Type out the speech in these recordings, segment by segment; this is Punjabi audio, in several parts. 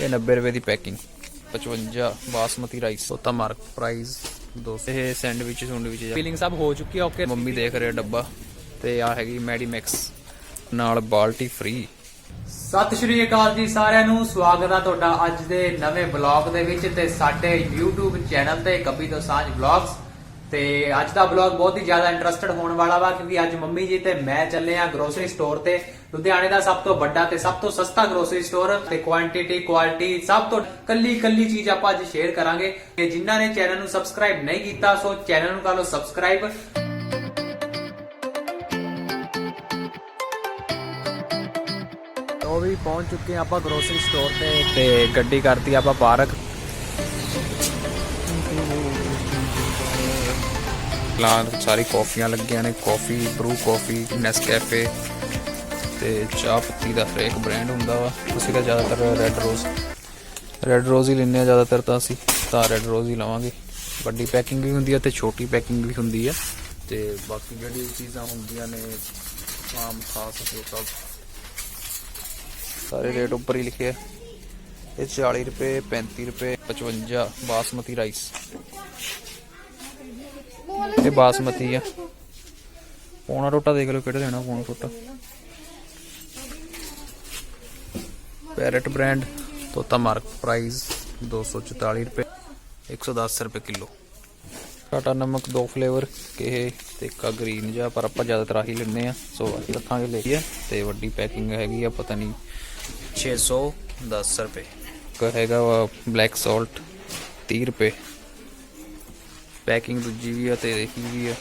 ਇਹ 90 ਰੁਪਏ ਦੀ packing. 55 basmati rice. Tota mark price 200 ਇਹ ਸੈਂਡਵਿਚ ਸੁੰਡਵਿਚ ਫੀਲਿੰਗ ਸਭ ਹੋ ਚੁੱਕੀ ਆ ਓਕੇ ਮੰਮੀ ਦੇਖ ਰਹੇ ਆ ਡੱਬਾ। ਤੇ ਆ ਹੈਗੀ ਮੈਡੀਮੈਕਸ ਨਾਲ ਬਾਲਟੀ ਫ੍ਰੀ ਸਤਿ ਸ਼੍ਰੀ ਅਕਾਲ ਜੀ ਸਾਰਿਆਂ ਨੂੰ। ਸਵਾਗਤ ਹੈ ਤੁਹਾਡਾ ਅੱਜ ਦੇ ਨਵੇਂ ਵਲੌਗ ਦੇ ਵਿੱਚ ਤੇ ਸਾਡੇ YouTube ਚੈਨਲ ਤੇ ਕੱਬੀ ਤੋਂ ਸਾਂਝ ਵਲੌਗਸ ਤੇ ਅੱਜ ਦਾ ਵਲੌਗ ਬਹੁਤ ਹੀ ਜ਼ਿਆਦਾ ਇੰਟਰਸਟਡ ਹੋਣ ਵਾਲਾ ਵਾ, ਕਿਉਂਕਿ ਅੱਜ ਮੰਮੀ ਜੀ ਤੇ ਮੈਂ ਚੱਲੇ ਆ ਗਰੋਸਰੀ ਸਟੋਰ ਤੇ। ਲੁਧਿਆਣੇ ਦਾ ਸਭ ਤੋਂ ਵੱਡਾ ਤੇ ਸਭ ਤੋਂ ਸਸਤਾ ਗਰੋਸਰੀ ਸਟੋਰ ਤੇ ਕੁਆਂਟੀਟੀ ਕੁਆਲਿਟੀ ਸਭ ਤੋਂ ਕੱਲੀ ਕੱਲੀ ਚੀਜ਼ ਆਪਾਂ ਅੱਜ ਸ਼ੇਅਰ ਕਰਾਂਗੇ। ਤੇ ਜਿਨ੍ਹਾਂ ਨੇ ਚੈਨਲ ਨੂੰ ਸਬਸਕ੍ਰਾਈਬ ਨਹੀਂ ਕੀਤਾ, ਸੋ ਚੈਨਲ ਨੂੰ ਕਰ ਲਓ ਸਬਸਕ੍ਰਾਈਬ ਉਹ ਵੀ ਪਹੁੰਚ ਚੁੱਕੇ ਆਪਾਂ ਗਰੋਸਰੀ ਸਟੋਰ ਤੇ ਤੇ ਗੱਡੀ ਕਰਤੀ ਆਪਾਂ ਪਾਰਕ। ਲਾਂ ਸਾਰੀ ਕਾਫੀਆਂ ਲੱਗੀਆਂ ਨੇ, ਕਾਫੀ, ਬਰੂ ਕਾਫੀ ਨੈਸਕੈਫੇ ਤੇ ਚਾਹ ਪੱਤੀ ਦਾ ਹਰੇਕ ਬ੍ਰਾਂਡ ਹੁੰਦਾ ਵਾ। ਤੁਸੀਂ ਤਾਂ ਜ਼ਿਆਦਾਤਰ ਰੈੱਡ ਰੋਜ਼ ਰੈੱਡ ਰੋਜ਼ ਹੀ ਲੈਂਦੇ ਆ ਜ਼ਿਆਦਾਤਰ ਤਾਂ ਅਸੀਂ, ਤਾਂ ਰੈੱਡ ਰੋਜ਼ ਹੀ ਲਵਾਂਗੇ। ਵੱਡੀ ਪੈਕਿੰਗ ਵੀ ਹੁੰਦੀ ਆ ਤੇ ਛੋਟੀ ਪੈਕਿੰਗ ਵੀ ਹੁੰਦੀ ਆ। ਤੇ ਬਾਕੀ ਜਿਹੜੀ ਚੀਜ਼ਾਂ ਹੁੰਦੀਆਂ ਨੇ, ਆਮ, ਖਾਸ, ਉਹ ਸਭ ਸਾਰੇ ਰੇਟ ਉੱਪਰ ਹੀ ਲਿਖੇ ਆ। ਇਹ 40 ਰੁਪਏ 35 ਰੁਪਏ 55 ਬਾਸਮਤੀ ਰਾਈਸ ਇਹ ਬਾਸਮਤੀ ਆ। ਪੌਣਾ ਟੋਟਾ ਦੇਖ ਲਓ ਕਿਹੜਾ ਲੈਣਾ, ਪੌਣਾ ਟੋਟਾ। Parrot brand Tota mark price 244 ਰੁਪਏ 110 ਰੁਪਏ ਕਿਲੋ। ਟਾਟਾ ਨਮਕ ਦੋ ਫਲੇਵਰ ਇਹ ਤੇ ਇੱਕ ਗ੍ਰੀਨ ਜਿਹਾ, ਪਰ ਆਪਾਂ ਜ਼ਿਆਦਾਤਰ ਆਹੀ ਲੈਂਦੇ ਆ ਸੋ ਅਸੀਂ ਰੱਖਾਂਗੇ ਲਈ ਆ, ਤੇ ਵੱਡੀ ਪੈਕਿੰਗ ਹੈਗੀ ਆ, ਪਤਾ ਨਹੀਂ 610 ਰੁਪਏ। ਇੱਕ ਹੈਗਾ ਵਾ ਬਲੈਕ ਸਾਲਟ 30 ਰੁਪਏ। ਪੈਕਿੰਗ ਦੂਜੀ ਵੀ ਆ ਤੇ ਇਹੀ ਵੀ ਆ।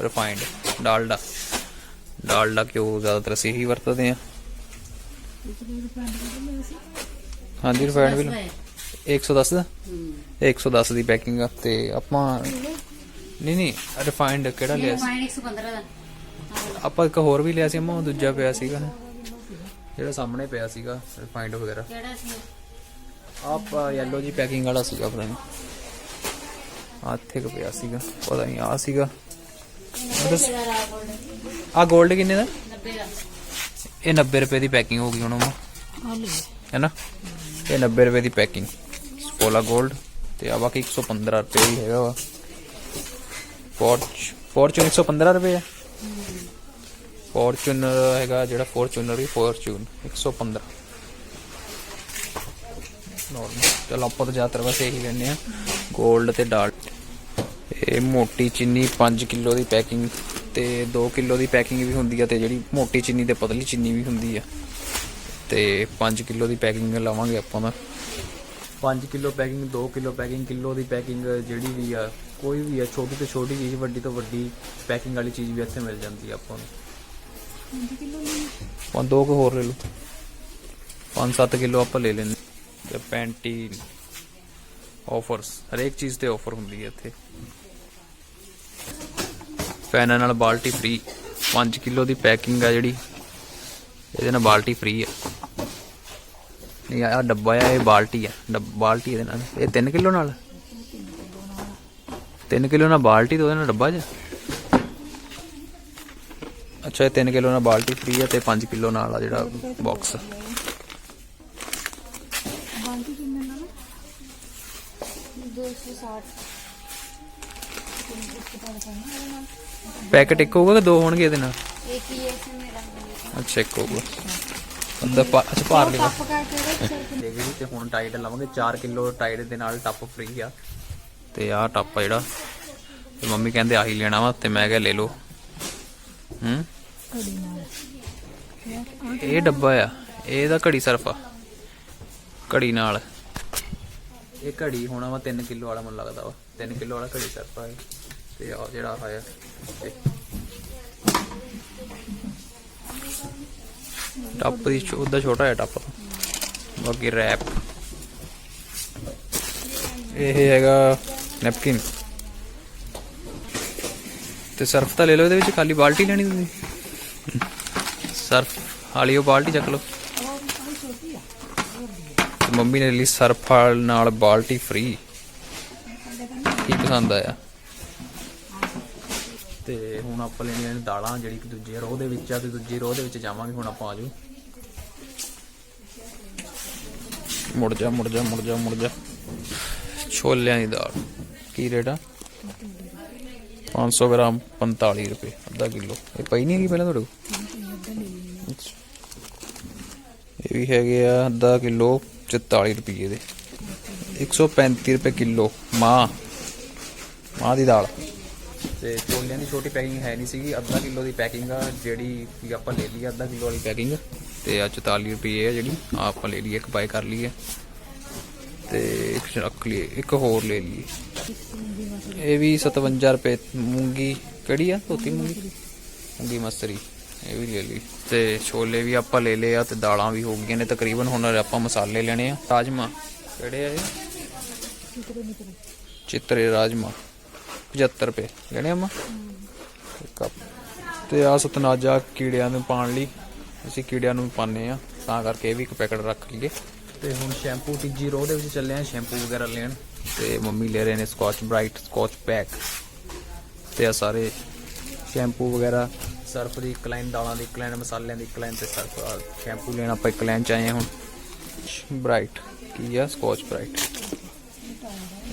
ਰਿਫਾਈਨਡ ਡਾਲਡਾ। ਡਾਲਡਾ ਕਿਉਂ ਜ਼ਿਆਦਾਤਰ ਅਸੀਂ ਇਹੀ ਵਰਤਦੇ ਆ। ਹਾਂਜੀ ਰਿਫਾਈਨਡ ਵੀ ਲਓ। 110 ਦਾ? ਇਹ 110 ਦੀ ਪੈਕਿੰਗ ਆ ਤੇ ਆਪਾਂ ਨਹੀਂ ਨਹੀਂ ਰਿਫਾਈਨਡ ਕਿਹੜਾ ਲਿਆ ਸੀ? ਫਾਈਨ 115 ਦਾ। ਆਪਾਂ ਇੱਕ ਹੋਰ ਵੀ ਲਿਆ ਸੀ ਅਮਾ ਦੂਜਾ ਪਿਆ ਸੀਗਾ ਜਿਹੜਾ ਸਾਹਮਣੇ ਪਿਆ ਸੀਗਾ ਰਿਫਾਈਨਡ ਵਗੈਰਾ। ਕਿਹੜਾ ਸੀ? ਆਪ ਯੈਲੋ ਜੀ ਪੈਕਿੰਗ ਵਾਲਾ ਸੀਗਾ ਪਤਾ ਨਹੀਂ ਆਥੇ ਕ ਪਿਆ ਸੀਗਾ, ਪਤਾ ਨਹੀਂ ਆ ਸੀਗਾ। ਆ 골ਡ ਕਿੰਨੇ ਦਾ? 90 ਦਾ ਇਹ 90 ਰੁਪਏ ਦੀ ਪੈਕਿੰਗ ਹੋ ਗਈ ਹੁਣ ਉਹ ਹੈ ਨਾ ਇਹ 90 ਰੁਪਏ ਦੀ ਪੈਕਿੰਗ ਸਪੋਲਾ 골ਡ ਤੇ ਆ ਬਾਕੀ 115 ਰੁਪਏ ਹੀ ਹੈਗਾ ਵਾ। ਪੋਰਚ ਫੋਰਚੂਨ 115 ਰੁਪਏ ਆ। ਫੋਰਚੂਨਰ ਹੈਗਾ ਜਿਹੜਾ ਫੋਰਚੂਨਰ ਵੀ ਫੋਰਚੂਨ 115 ਨਾਰਮਲ ਚਲ ਆਪਾਂ ਤਾਂ ਜ਼ਿਆਦਾਤਰ ਬਸ ਇਹੀ ਲੈਣੇ ਆ। 골ਡ ਤੇ ਡਾਲ ਇਹ ਮੋਟੀ ਚੀਨੀ 5 ਕਿਲੋ ਦੀ ਪੈਕਿੰਗ ਤੇ 2 ਕਿਲੋ ਦੀ ਪੈਕਿੰਗ ਵੀ ਹੁੰਦੀ ਆ ਤੇ ਜਿਹੜੀ ਮੋਟੀ ਚੀਨੀ ਤੇ ਪਤਲੀ ਚੀਨੀ ਵੀ ਹੁੰਦੀ ਆ। ਤੇ 5 ਕਿਲੋ ਦੀ ਪੈਕਿੰਗ ਲਾਵਾਂਗੇ ਆਪਾਂ ਦਾ 5 kilo packing 2 kilo packing kilo ਦੀ ਪੈਕਿੰਗ ਜਿਹੜੀ ਵੀ ਆ ਕੋਈ ਵੀ ਆ ਛੋਟੀ ਤੋਂ ਛੋਟੀ ਚੀਜ਼ ਵੱਡੀ ਤੋਂ ਵੱਡੀ ਪੈਕਿੰਗ ਵਾਲੀ ਚੀਜ਼ ਵੀ ਇੱਥੇ ਮਿਲ ਜਾਂਦੀ ਆ ਆਪਾਂ ਨੂੰ। 5 ਕਿਲੋ ਨਹੀਂ ਦੋ ਕੁ ਹੋਰ ਲੈ ਲਓ। 5-7 ਕਿਲੋ ਆਪਾਂ ਲੈ ਲੈਂਦੇ। ਤੇ ਪੈਂਟੀ ਆਫਰਸ ਹਰੇਕ ਚੀਜ਼ ਤੇ ਆਫਰ ਹੁੰਦੀ ਹੈ ਇੱਥੇ। ਫੈਨਾਂ ਨਾਲ ਬਾਲਟੀ ਫ੍ਰੀ 5 ਕਿਲੋ ਦੀ ਪੈਕਿੰਗ ਆ ਜਿਹੜੀ। ਇਹਦੇ ਨਾਲ ਬਾਲਟੀ ਫ੍ਰੀ ਆ। ਨਹੀਂ ਆ ਡੱਬਾ ਆ, ਇਹ ਬਾਲਟੀ ਆ। ਬਾਲਟੀ ਇਹਦੇ ਨਾਲ। ਇਹ 3 ਕਿਲੋ ਨਾਲ? 3 ਕਿਲੋ ਨਾਲ ਬਾਲਟੀ ਤੇ ਉਹਦੇ ਨਾਲ ਡੱਬਾ ਚ? ਅੱਛਾ, ਇਹ 3 ਕਿਲੋ ਨਾਲ ਬਾਲਟੀ ਫ੍ਰੀ ਆ ਤੇ 5 ਕਿਲੋ ਨਾਲ ਆ ਜਿਹੜਾ ਬਾਕਸ ਬਾਲਟੀ ਕਿੰਨੇ ਦਾ 260 ਪੈਕਟ ਇੱਕ ਹੋਊਗਾ ਕਿ ਦੋ ਹੋਣਗੇ ਇਹਦੇ ਨਾਲ? ਇੱਕ ਹੀ ਐਸੇ ਮੇਰਾ ਅੱਛਾ ਇੱਕ ਹੋਊਗਾ। ਅੰਦਰ ਪਾ ਅੱਛਾ ਭਾਰ ਲਿਆ। ਕੱਪ ਕਾ ਕਿਹੜਾ ਦੇਖ ਜੀ ਤੇ ਹੁਣ ਟਾਈਡ ਲਵਾਂਗੇ। 4 ਕਿਲੋ ਟਾਈਡ ਦੇ ਨਾਲ ਟੱਪ ਫ੍ਰੀ ਆ। ਤੇ ਆਹ ਟੱਪ ਆ ਜਿਹੜਾ। ਤੇ ਮੰਮੀ ਕਹਿੰਦੇ ਆਹੀ ਲੈਣਾ ਵਾ ਤੇ ਮੈਂ ਕਿਹਾ ਲੈ ਲਓ। ਹੂੰ? ਇਹ ਡੱਬਾ ਆ। ਇਹਦਾ ਘੜੀ ਸਰਫ ਆ। ਘੜੀ ਨਾਲ। ਇਹ ਘੜੀ ਹੋਣਾ ਵਾ 3 ਕਿਲੋ ਵਾਲਾ ਮੈਨੂੰ ਲੱਗਦਾ ਵਾ। 3 ਕਿਲੋ ਵਾਲਾ ਘੜੀ ਸਰਫ ਆ ਇਹ। ਤੇ ਆ ਜਿਹੜਾ ਆਇਆ ਟੱਪ ਦੀ ਉਹਦਾ ਛੋਟਾ ਹੈ ਟੱਪ। ਬਾਕੀ ਰੈਪ। ਇਹ ਹੈਗਾ ਨੈਪਕਿਨ। ਤੇ ਸਰਫ ਤਾਂ ਲੈ ਲਓ ਇਹਦੇ ਵਿੱਚ, ਖਾਲੀ ਬਾਲਟੀ ਲੈਣੀ ਤੁਸੀਂ। ਸਰਫ ਹਾਲੀ ਉਹ ਬਾਲਟੀ ਚੱਕ ਲਓ। ਮੰਮੀ ਨੇ ਲਈ ਸਰਫ ਨਾਲ ਬਾਲਟੀ ਫ੍ਰੀ ਕੀ ਪਸੰਦ ਆਇਆ? ਤੇ ਹੁਣ ਆਪਾਂ ਲੈਣੀਆਂ ਨੇ ਦਾਲਾਂ ਜਿਹੜੀ ਕਿ ਦੂਜੇ ਰੋਹ ਦੇ ਵਿੱਚ ਆ, ਤੇ ਦੂਜੀ ਰੋਹ ਦੇ ਵਿੱਚ ਜਾਵਾਂਗੇ, ਹੁਣ ਆਪਾਂ ਆਜੋ ਮੁੜ ਜਾ ਮੁੜ ਜਾ ਮੁੜ ਜਾ ਮੁੜ ਜਾ। ਛੋਲਿਆਂ ਦੀ ਦਾਲ, ਕੀ ਰੇਟ ਆ? 500 ਗ੍ਰਾਮ 45 ਰੁਪਏ, ਅੱਧਾ ਕਿਲੋ। ਇਹ ਪਈ ਨਹੀਂ ਹੈਗੀ ਪਹਿਲਾਂ ਤੁਹਾਡੇ ਕੋਲ? ਇਹ ਵੀ ਹੈਗੇ ਆ ਅੱਧਾ ਕਿਲੋ 44 ਰੁਪਏ ਦੇ। 135 ਰੁਪਏ ਕਿਲੋ, ਮਾਂ। ਮਾਂ ਦੀ ਦਾਲ। ਤੇ ਛੋਲਿਆਂ ਦੀ ਛੋਟੀ ਪੈਕਿੰਗ ਹੈ ਨਹੀਂ ਸੀਗੀ। ਅੱਧਾ ਕਿਲੋ ਦੀ ਪੈਕਿੰਗ ਆ, ਜਿਹੜੀ ਵੀ ਆਪਾਂ ਲੈ ਲਈ ਅੱਧਾ ਕਿਲੋ ਵਾਲੀ ਪੈਕਿੰਗ। ਤੇ ਆ 44 ਰੁਪਏ ਆ ਜਿਹੜੀ, ਆਹ ਆਪਾਂ ਲੈ ਲਈ ਇੱਕ ਬਾਈ ਕਰ ਲਈ ਹੈ ਤੇ ਇੱਕ ਰੱਖ ਲਈ ਇੱਕ ਹੋਰ ਲੈ ਲਈ ਇਹ ਵੀ 57 ਰੁਪਏ ਮੂੰਗੀ, ਕਿਹੜੀ ਆ? ਧੋਤੀ ਮੂੰਗੀ? ਮੂੰਗੀ ਮਸਰੀ, ਇਹ ਵੀ ਲੈ ਲਈ ਤੇ ਛੋਲੇ ਵੀ ਆਪਾਂ ਲੈ ਲਏ ਆ, ਤੇ ਦਾਲਾਂ ਵੀ ਹੋ ਗਈਆਂ ਨੇ ਤਕਰੀਬਨ, ਹੁਣ ਆਪਾਂ ਮਸਾਲੇ ਲੈਣੇ ਆ। ਰਾਜਮਾ, ਕਿਹੜੇ ਆ ਇਹ? ਚਿੱਤਰੇ ਰਾਜਮਾ। 75 ਰੁਪਏ ਲੈਣੇ ਅਮਾ ਕੱਪ। ਤੇ ਆ ਸਤਨਾਜਾ ਕੀੜਿਆਂ ਨੂੰ ਪਾਣ ਲਈ ਅਸੀਂ ਕੀੜਿਆਂ ਨੂੰ ਵੀ ਪਾਉਂਦੇ ਆ ਤਾਂ ਕਰਕੇ ਇਹ ਵੀ ਇੱਕ ਪੈਕਟ ਰੱਖ ਲਈਏ। ਤੇ ਹੁਣ ਸ਼ੈਂਪੂ ਤੀਜੀ ਰੋਹ ਦੇ ਵਿੱਚ ਚੱਲੇ ਆ ਸ਼ੈਂਪੂ ਵਗੈਰਾ ਲੈਣ। ਤੇ ਮੰਮੀ ਲੈ ਰਹੇ ਨੇ ਸਕਾਚ ਬ੍ਰਾਈਟ ਸਕਾਚ ਪੈਕ ਤੇ ਆ ਸਾਰੇ ਸ਼ੈਂਪੂ ਵਗੈਰਾ, ਸਰਫ ਦੀ ਇੱਕ ਲਾਈਨ, ਦਾਲਾਂ ਦੀ ਇੱਕ ਮਸਾਲਿਆਂ ਦੀ ਇੱਕ ਲਾਈਨ ਤੇ ਸਰਫ ਸ਼ੈਂਪੂ ਲੈਣ ਆਪਾਂ ਇੱਕ ਲਾਈਨ ਚ ਆਏ ਹਾਂ ਹੁਣ। ਬ੍ਰਾਈਟ ਕੀ ਆ? ਸਕਾਚ ਬ੍ਰਾਈਟ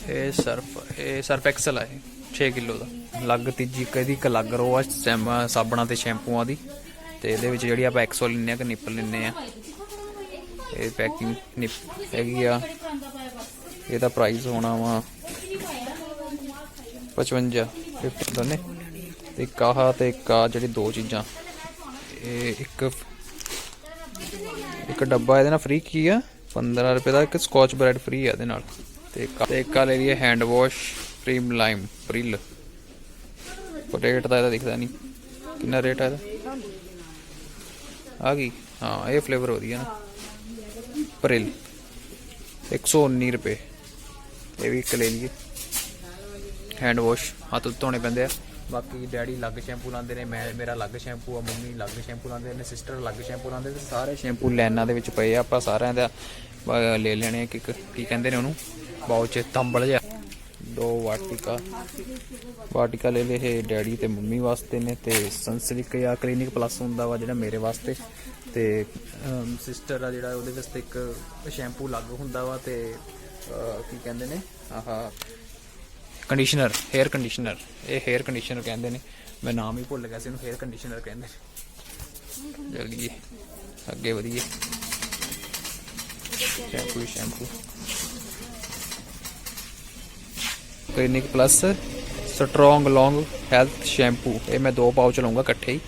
ਇਹ ਸਰਫ ਇਹ ਸਰਫ ਐਕਸਲ ਆ ਇਹ। 6 ਕਿਲੋ ਦਾ। ਅਲੱਗ ਤੀਜੀ ਇੱਕ ਇਹਦੀ ਇੱਕ ਅਲੱਗ ਰੋ ਆ, ਸੈਮ- ਸਾਬਣਾਂ ਤੇ ਸ਼ੈਂਪੂਆਂ ਦੀ। ਤੇ ਇਹਦੇ ਵਿੱਚ ਜਿਹੜੀ ਆਪਾਂ ਐਕਸੋ ਲੈਂਦੇ ਆ ਕਿ ਨਿੱਪਲ ਲੈਂਦੇ ਆ। ਇਹ ਪੈਕਿੰਗ ਨਿਪ ਹੈਗੀ ਆ। ਇਹਦਾ ਪ੍ਰਾਈਸ ਹੋਣਾ ਵਾ 55 50 ਦੋਨੇ ਤੇ ਇੱਕ ਆਹ ਤੇ ਇੱਕ ਜਿਹੜੀ ਦੋ ਚੀਜ਼ਾਂ। ਇਹ ਇੱਕ ਇੱਕ ਡੱਬਾ ਇਹਦੇ ਨਾਲ ਫ੍ਰੀ ਕੀ ਆ? 15 ਰੁਪਏ ਦਾ ਇੱਕ ਸਕਾਚ ਬ੍ਰੈਡ ਫ੍ਰੀ ਆ ਇਹਦੇ ਨਾਲ। ਤੇ ਇੱਕ ਆ ਲੈ ਲਈਏ ਹੈਂਡ ਵਾਸ਼ ਪ੍ਰੀਮ ਲਾਈਮ ਪ੍ਰਿਲ ਰੇਟ ਦਾ ਇਹਦਾ ਦਿਖਦਾ ਨਹੀਂ ਕਿੰਨਾ ਰੇਟ ਆ ਇਹਦਾ ਆ ਗਈ ਹਾਂ ਇਹ ਫਲੇਵਰ ਵਧੀਆ ਨਾ ਪ੍ਰਿਲ 119 ਰੁਪਏ ਇਹ ਵੀ ਇੱਕ ਲੈ ਲਈਏ ਹੈਂਡ ਵਾਸ਼ ਹੱਥ ਧੋਣੇ ਪੈਂਦੇ ਆ ਬਾਕੀ ਡੈਡੀ ਅਲੱਗ ਸ਼ੈਂਪੂ ਲਾਉਂਦੇ ਨੇ ਮੈਂ ਮੇਰਾ ਅਲੱਗ ਸ਼ੈਂਪੂ ਆ ਮੰਮੀ ਅਲੱਗ ਸ਼ੈਂਪੂ ਲਾਉਂਦੇ ਨੇ ਸਿਸਟਰ ਅਲੱਗ ਸ਼ੈਂਪੂ ਲਾਉਂਦੇ ਤੇ ਸਾਰੇ ਸ਼ੈਂਪੂ ਲਾਈਨਾਂ ਦੇ ਵਿੱਚ ਪਏ ਆ ਆਪਾਂ ਸਾਰਿਆਂ ਦਾ ਲੈ ਲੈਣੇ ਆ ਕਿ ਇੱਕ- ਕੀ ਕਹਿੰਦੇ ਨੇ ਉਹਨੂੰ ਬਾਉਚ ਤੰਬਲ ਜਿਹਾ ਦੋ ਵਾਟਿਕਾ ਵਾਟਿਕਾ ਲੈ ਲਏ ਇਹ ਡੈਡੀ ਤੇ ਮੰਮੀ ਵਾਸਤੇ ਨੇ ਤੇ ਸੰਸਰਿਕ ਜਾਂ ਕਲੀਨਿਕ ਪਲੱਸ ਹੁੰਦਾ ਵਾ ਜਿਹੜਾ ਮੇਰੇ ਵਾਸਤੇ। ਤੇ ਸਿਸਟਰ ਆ ਜਿਹੜਾ ਉਹਦੇ ਵਾਸਤੇ ਇੱਕ ਸ਼ੈਂਪੂ ਲੱਗ ਹੁੰਦਾ ਵਾ ਤੇ ਕੀ ਕਹਿੰਦੇ ਨੇ, ਆਹਾ ਕੰਡੀਸ਼ਨਰ ਹੇਅਰ ਕੰਡੀਸ਼ਨਰ ਇਹ ਹੇਅਰ ਕੰਡੀਸ਼ਨਰ ਕਹਿੰਦੇ ਨੇ। ਮੈਂ ਨਾਮ ਹੀ ਭੁੱਲ ਗਿਆ ਸੀ ਇਹਨੂੰ ਹੇਅਰ ਕੰਡੀਸ਼ਨਰ ਕਹਿੰਦੇ ਨੇ। ਜਲਦੀ ਅੱਗੇ ਵਧੀਏ। Shampoo shampoo. Clinic plus strong long health shampoo ਇਹ ਮੈਂ ਦੋ ਪਾਉਚ ਲਵਾਂਗਾ ਇਕੱਠੇ ਹੀ,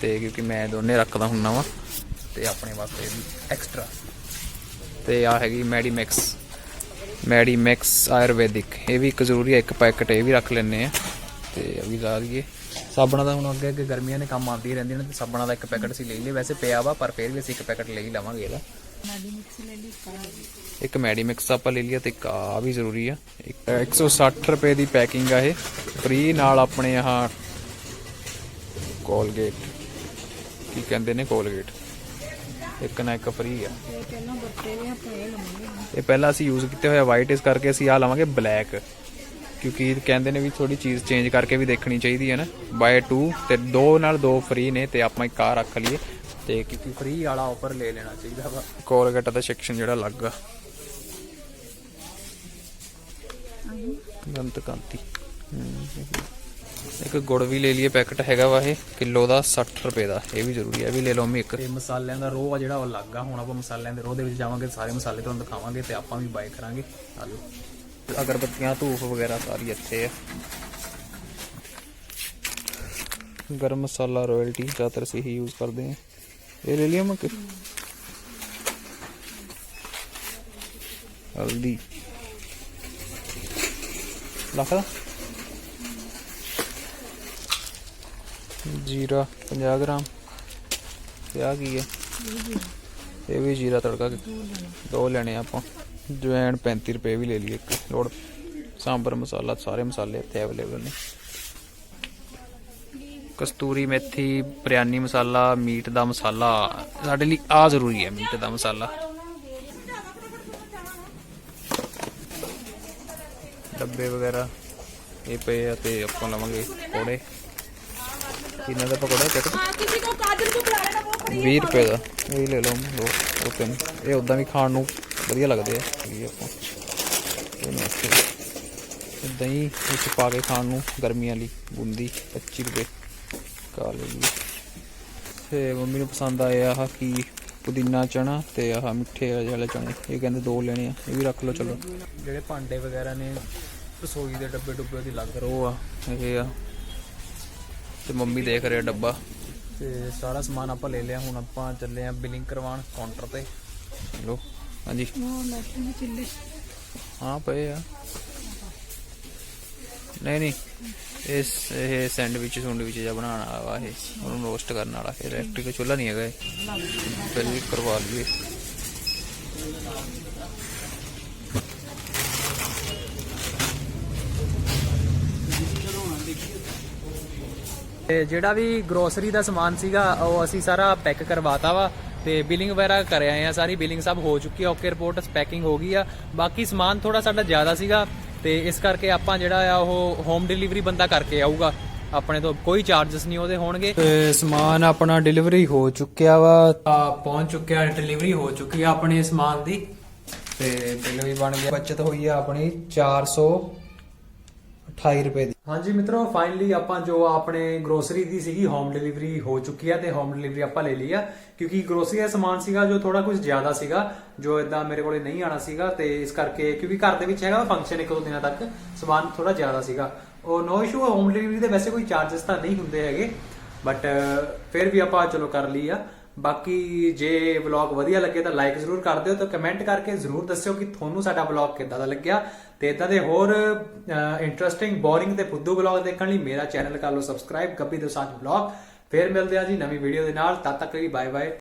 ਤੇ ਕਿਉਂਕਿ ਮੈਂ ਦੋਨੇ ਰੱਖਦਾ ਹੁੰਨਾ ਵਾ, ਤੇ ਆਪਣੇ ਵਾਸਤੇ ਵੀ ਐਕਸਟਰਾ ਤੇ ਆ ਹੈਗੀ ਮੈਡੀਮੈਕਸ ਮੈਡੀਮੈਕਸ ਆਯੁਰਵੈਦਿਕ ਇਹ ਵੀ ਇੱਕ ਜ਼ਰੂਰੀ ਹੈ, ਇੱਕ ਪੈਕਟ ਇਹ ਵੀ ਰੱਖ ਲੈਣੇ ਆ, ਤੇ ਇਹ ਵੀ ਲਾ ਦਈਏ। ਸਾਬਣਾਂ ਦਾ ਹੁਣ ਅੱਗੇ ਅੱਗੇ ਗਰਮੀਆਂ ਦੇ ਕੰਮ ਆਉਂਦੀ ਰਹਿੰਦੀਆਂ ਨੇ ਤੇ ਸਾਬਣਾਂ ਦਾ ਇੱਕ ਪੈਕਟ ਅਸੀਂ ਲੈ ਲਈਏ। ਵੈਸੇ ਪਿਆ ਵਾ ਪਰ ਫਿਰ ਵੀ ਅਸੀਂ ਇੱਕ ਪੈਕਟ ਲੈ ਹੀ ਲਵਾਂਗੇ ਇਹਦਾ। ਇੱਕ ਮੈਡੀਮਿਕਸ ਆਪਾਂ ਲੈ ਲਿਆ ਤੇ ਇੱਕ ਆ ਵੀ ਜ਼ਰੂਰੀ ਆ। ਇੱਕ 160 ਰੁਪਏ ਦੀ ਪੈਕਿੰਗ ਆ ਇਹ। ਫ੍ਰੀ ਨਾਲ ਆਪਣੇ ਆਹ ਕੋਲਗੇਟ। ਕੀ ਕਹਿੰਦੇ ਨੇ ਕੋਲਗੇਟ? ਇੱਕ ਨਾ ਇੱਕ ਫ੍ਰੀ ਆ। ਇਹ ਪਹਿਲਾਂ ਅਸੀਂ ਯੂਜ਼ ਕੀਤੇ ਹੋਇਆ ਵਾਈਟ ਇਸ ਕਰਕੇ ਅਸੀਂ ਆ ਲਵਾਂਗੇ ਬਲੈਕ ਕਿਉਂਕਿ ਕਹਿੰਦੇ ਨੇ ਵੀ ਥੋੜੀ ਚੀਜ਼ ਚੇਂਜ ਕਰਕੇ ਵੀ ਦੇਖਣੀ ਚਾਹੀਦੀ ਹੈ ਨਾ। ਬਾਏ 2 ਤੇ ਦੋ ਨਾਲ ਦੋ ਫ੍ਰੀ ਨੇ ਤੇ ਆਪਾਂ ਇੱਕ ਆ ਰੱਖ ਲਈਏ। ਤੇ ਕਿਉਂਕਿ ਫ੍ਰੀ ਵਾਲਾ ਆਫਰ ਲੈ ਲੈਣਾ ਚਾਹੀਦਾ ਵਾ। ਕੋਲਗੇਟ ਦਾ ਸੈਕਸ਼ਨ ਜਿਹੜਾ ਅਲੱਗ ਗੰਤ ਕਾਂਤੀ। ਇੱਕ ਗੁੜ ਵੀ ਲੈ ਲਈਏ ਪੈਕਟ ਹੈਗਾ ਵਾ ਇਹ, ਕਿਲੋ ਦਾ 60 ਰੁਪਏ ਦਾ। ਇਹ ਵੀ ਜ਼ਰੂਰੀ ਹੈ ਵੀ ਲੈ ਲਓ ਮੈਂ ਇੱਕ ਤੇ ਮਸਾਲਿਆਂ ਦਾ ਰੋਹ ਆ ਜਿਹੜਾ ਉਹ ਅਲੱਗ ਆ, ਹੁਣ ਆਪਾਂ ਮਸਾਲਿਆਂ ਦੇ ਰੋਹ ਦੇ ਵਿੱਚ ਜਾਵਾਂਗੇ, ਸਾਰੇ ਮਸਾਲੇ ਤੁਹਾਨੂੰ ਦਿਖਾਵਾਂਗੇ ਤੇ ਆਪਾਂ ਵੀ ਬਾਈ ਕਰਾਂਗੇ। ਆਲੂ ਅਗਰਬੱਤੀਆਂ ਧੂਫ ਵਗੈਰਾ ਸਾਰੀ ਇੱਥੇ ਆ ਗਰਮ ਮਸਾਲਾ ਰਾਇਲਟੀ ਜ਼ਿਆਦਾਤਰ ਅਸੀਂ ਹੀ ਯੂਜ਼ ਕਰਦੇ ਹਾਂ ਇਹ ਲੈ ਲਿਆ ਮੈਂ ਕਿ ਹਲਦੀ ਲਖਦਾ ਜੀਰਾ 50 ਗ੍ਰਾਮ ਤੇ ਆ ਕੀ ਹੈ ਇਹ ਵੀ ਜੀਰਾ ਤੜਕਾ ਦੋ ਲੈਣੇ ਆ ਆਪਾਂ ਜਵੈਣ 35 ਰੁਪਏ ਵੀ ਲੈ ਲਈ ਇੱਕ। ਲੋੜ ਸਾਂਬਰ ਮਸਾਲਾ ਸਾਰੇ ਮਸਾਲੇ ਇੱਥੇ ਅਵੇਲੇਬਲ ਨੇ। ਕਸਤੂਰੀ ਮੇਥੀ ਬਿਰਿਆਨੀ ਮਸਾਲਾ ਮੀਟ ਦਾ ਮਸਾਲਾ। ਸਾਡੇ ਲਈ ਆ ਜ਼ਰੂਰੀ ਹੈ ਮੀਟ ਦਾ ਮਸਾਲਾ। ਡੱਬੇ ਵਗੈਰਾ ਇਹ ਪਏ ਆ ਤੇ ਆਪਾਂ ਲਵਾਂਗੇ ਪਕੌੜੇ। ਕਿੰਨੇ ਦਾ ਪਕੌੜਾ ਚੱਕ ਹਾਂ ਕਿਸੇ ਕੋ ਕਾਜਲ ਕੋ ਬੁਲਾ ਲੈਣਾ ਉਹ 20 ਰੁਪਏ ਦਾ। ਇਹ ਲੈ ਲਓ ਦੋ ਉਹ ਇਹ ਉਦਾਂ ਵੀ ਖਾਣ ਨੂੰ ਵਧੀਆ ਲੱਗਦੇ ਆ। ਇਹ ਆਪਾਂ ਤੇ ਦਹੀਂ ਵਿੱਚ ਪਾ ਕੇ ਖਾਣ ਨੂੰ ਗਰਮੀਆਂ ਲਈ ਬੂੰਦੀ 25 ਰੁਪਏ। ਕਾਲੇ ਦੀ ਤੇ ਮੰਮੀ ਨੂੰ ਪਸੰਦ ਆਇਆ ਆਹ ਕੀ? ਪੁਦੀਨਾ ਚਣਾ ਤੇ ਆਹ ਮਿੱਠੇ ਵਾਲੇ ਚਣੇ ਇਹ ਕਹਿੰਦੇ ਦੋ ਲੈਣੇ ਆ। ਇਹ ਵੀ ਰੱਖ ਲਓ ਚਲੋ। ਜਿਹੜੇ ਭਾਂਡੇ ਵਗੈਰਾ ਨੇ ਰਸੋਈ ਦੇ ਡੱਬੇ ਡੁੱਬੇ ਦੀ ਲੱਗ ਰੋ ਆ ਇਹ ਆ। ਤੇ ਮੰਮੀ ਦੇਖ ਰਿਹਾ ਡੱਬਾ। ਤੇ ਸਾਰਾ ਸਮਾਨ ਆਪਾਂ ਲੈ ਲਿਆ। ਹੁਣ ਆਪਾਂ ਚੱਲੇ ਆ ਬਿਲਿੰਗ ਕਰਵਾਉਣ ਕਾਊਂਟਰ ਤੇ। ਲੋ ਹਾਂਜੀ। ਹਾਂ ਪਏ ਆ। ਨਹੀਂ ਨਹੀਂ। ਇਸ ਇਹ ਸੈਂਡਵਿਚ ਸੈਂਡਵਿਚ ਜਿਹਾ ਬਣਾਉਣ ਵਾਲਾ ਵਾ ਇਹ। ਉਹਨੂੰ ਰੋਸਟ ਕਰਨ ਵਾਲਾ। ਇਹ ਇਲੈਕਟ੍ਰਿਕ ਚੁੱਲ੍ਹਾ ਨਹੀਂ ਹੈਗਾ ਇਹ। ਪਹਿਲੇ ਕਰਵਾ ਲਈਏ। ਤੇ ਜਿਹੜਾ ਵੀ ਗਰੋਸਰੀ ਦਾ ਸਮਾਨ ਸੀਗਾ ਉਹ ਅਸੀਂ ਸਾਰਾ ਪੈਕ ਕਰਵਾਤਾ ਵਾ। ਤੇ ਬਿਲਿੰਗ ਵਗੈਰਾ ਕਰ ਆਏ ਆ, ਸਾਰੀ ਬਿਲਿੰਗ ਸਭ ਹੋ ਚੁੱਕੀ ਆ ਓਕੇ ਰਿਪੋਰਟ ਪੈਕਿੰਗ ਹੋ ਗਈ ਆ। ਬਾਕੀ ਸਮਾਨ ਥੋੜਾ ਸਾਡਾ ਜ਼ਿਆਦਾ ਸੀਗਾ ਤੇ ਇਸ ਕਰਕੇ ਆਪਾਂ ਜਿਹੜਾ ਆ ਉਹ ਹੋਮ ਡਿਲੀਵਰੀ ਬੰਦਾ ਕਰਕੇ ਆਊਗਾ। ਆਪਣੇ ਤੋਂ ਕੋਈ ਚਾਰजेस ਨਹੀਂ ਉਹਦੇ ਹੋਣਗੇ। ਤੇ ਸਮਾਨ ਆਪਣਾ ਡਿਲੀਵਰੀ ਹੋ ਚੁੱਕਿਆ ਵਾ ਆ ਪਹੁੰਚ ਚੁੱਕਿਆ ਡਿਲੀਵਰੀ ਹੋ ਚੁੱਕੀ ਆ ਆਪਣੇ ਸਮਾਨ ਦੀ। ਤੇ ਬਿੱਲ ਵੀ ਬਣ ਗਿਆ, ਬਚਤ ਹੋਈ ਆ ਆਪਣੀ 400 28 ਰੁਪਏ ਦੀ। ਹਾਂਜੀ ਮਿੱਤਰੋ ਫਾਈਨਲੀ ਆਪਾਂ ਜੋ ਆਪਣੇ ਗਰੋਸਰੀ ਦੀ ਸੀਗੀ ਹੋਮ ਡਿਲੀਵਰੀ ਹੋ ਚੁੱਕੀ ਆ ਤੇ ਹੋਮ ਡਿਲੀਵਰੀ ਆਪਾਂ ਲੈ ਲਈ ਆ, ਕਿਉਂਕਿ ਗਰੋਸਰੀ ਦਾ ਸਮਾਨ ਸੀਗਾ ਜੋ ਥੋੜਾ ਕੁਝ ਜ਼ਿਆਦਾ ਸੀਗਾ, ਜੋ ਇਦਾਂ ਮੇਰੇ ਕੋਲੇ ਨਹੀਂ ਆਣਾ ਸੀਗਾ ਤੇ ਇਸ ਕਰਕੇ ਕਿਉਂਕਿ ਘਰ ਦੇ ਵਿੱਚ ਹੈਗਾ ਫੰਕਸ਼ਨ ਇੱਕ ਦੋ ਦਿਨਾਂ ਤੱਕ, ਸਮਾਨ ਥੋੜਾ ਜ਼ਿਆਦਾ ਸੀਗਾ। ਉਹ ਨੋ ਇਸ਼ੂ ਹੋਮ ਡਿਲੀਵਰੀ ਦੇ ਵੈਸੇ ਕੋਈ ਚਾਰजेस ਤਾਂ ਨਹੀਂ ਹੁੰਦੇ ਹੈਗੇ ਬਟ ਫਿਰ ਵੀ ਆਪਾਂ ਚਲੋ ਕਰ ਲਈ ਆ। ਬਾਕੀ ਜੇ ਵਲੌਗ ਵਧੀਆ ਲੱਗੇ ਤਾਂ ਲਾਈਕ ਜ਼ਰੂਰ ਕਰ ਦਿਓ ਤੇ ਕਮੈਂਟ ਕਰਕੇ ਜ਼ਰੂਰ ਦੱਸਿਓ ਕਿ ਤੁਹਾਨੂੰ ਸਾਡਾ ਵਲੌਗ ਕਿੱਦਾਂ ਦਾ ਲੱਗਿਆ। ਤੇ ਇਦਾਂ ਦੇ ਹੋਰ ਇੰਟਰਸਟਿੰਗ ਬੋਰਿੰਗ ਤੇ ਫੁੱਦੂ ਵਲੌਗ ਦੇਖਣ ਲਈ ਮੇਰਾ ਚੈਨਲ ਕਰ ਲਓ ਸਬਸਕ੍ਰਾਈਬ ਗੱਬੀ ਦੋਸਾਂਝ ਵਲੌਗ ਫਿਰ ਮਿਲਦੇ ਆ ਜੀ ਨਵੀਂ ਵੀਡੀਓ ਦੇ ਨਾਲ, ਤਦ ਤੱਕ ਲਈ ਬਾਏ ਬਾਏ